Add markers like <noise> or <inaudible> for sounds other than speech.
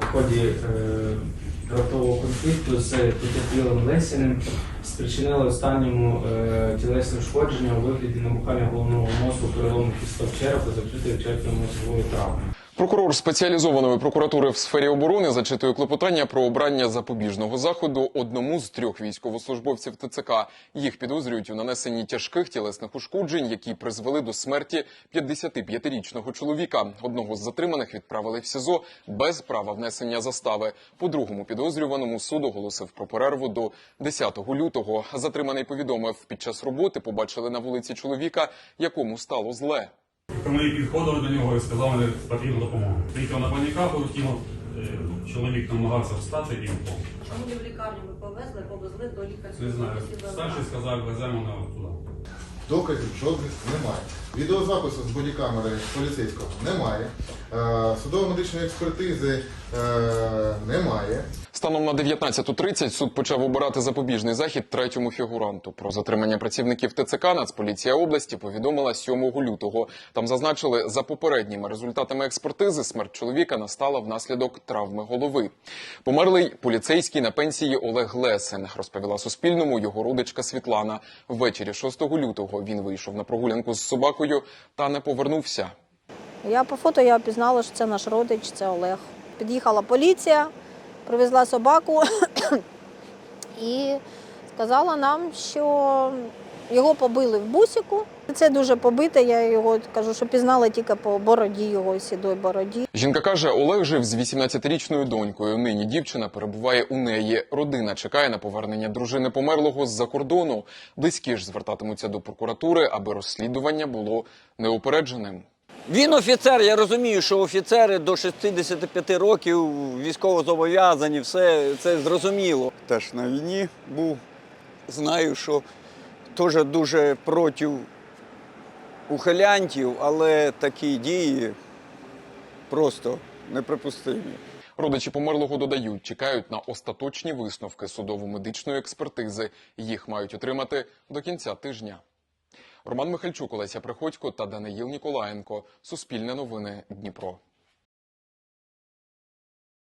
в ході е, конфлікту з потерпілим Лесіним спричинили останньому е, тілесне ушкодження у вигляді набухання головного мозку, перелому кісток черепа, закритої черепно-мозгової травми. Прокурор спеціалізованої прокуратури в сфері оборони зачитує клопотання про обрання запобіжного заходу одному з трьох військовослужбовців ТЦК. Їх підозрюють у нанесенні тяжких тілесних ушкоджень, які призвели до смерті 55-річного чоловіка. Одного з затриманих відправили в СІЗО без права внесення застави. По другому підозрюваному суд оголосив про перерву до 10 лютого. Затриманий повідомив, під час роботи побачили на вулиці чоловіка, якому стало зле. Ми підходили до нього і сказали, що потрібна допомога. Приїхав на паніка, полетіло. Е, Чоловік намагався встати і впав. Чому не в лікарню ви повезли, повезли до лікарської Не знаю. Старший сказав, веземо на туди. Доказів жодних немає. Відеозапису з бодікамери поліцейського немає. Е, Судово-медичної експертизи е, Станом на 19.30 суд почав обирати запобіжний захід третьому фігуранту. Про затримання працівників ТЦК Нацполіція області повідомила 7 лютого. Там зазначили, за попередніми результатами експертизи смерть чоловіка настала внаслідок травми голови. Померлий поліцейський на пенсії Олег Лесен, розповіла Суспільному його родичка Світлана. Ввечері 6 лютого він вийшов на прогулянку з собакою та не повернувся. Я по фото я пізнала, що це наш родич, це Олег. Під'їхала поліція, привезла собаку <coughs> і сказала нам, що його побили в бусику. Це дуже побите. Я його кажу, що пізнала тільки по бороді, його сідої бороді. Жінка каже, Олег жив з 18-річною донькою. Нині дівчина перебуває у неї. Родина чекає на повернення дружини померлого з-за кордону. Близькі ж звертатимуться до прокуратури, аби розслідування було неупередженим. Він офіцер, я розумію, що офіцери до 65 років військово зобов'язані, все це зрозуміло. Теж на війні був, знаю, що теж дуже проти ухилянтів, але такі дії просто неприпустимі. Родичі померлого додають, чекають на остаточні висновки судово-медичної експертизи. Їх мають отримати до кінця тижня. Роман Михальчук, Олеся Приходько та Даниїл Ніколаєнко. Суспільне новини Дніпро.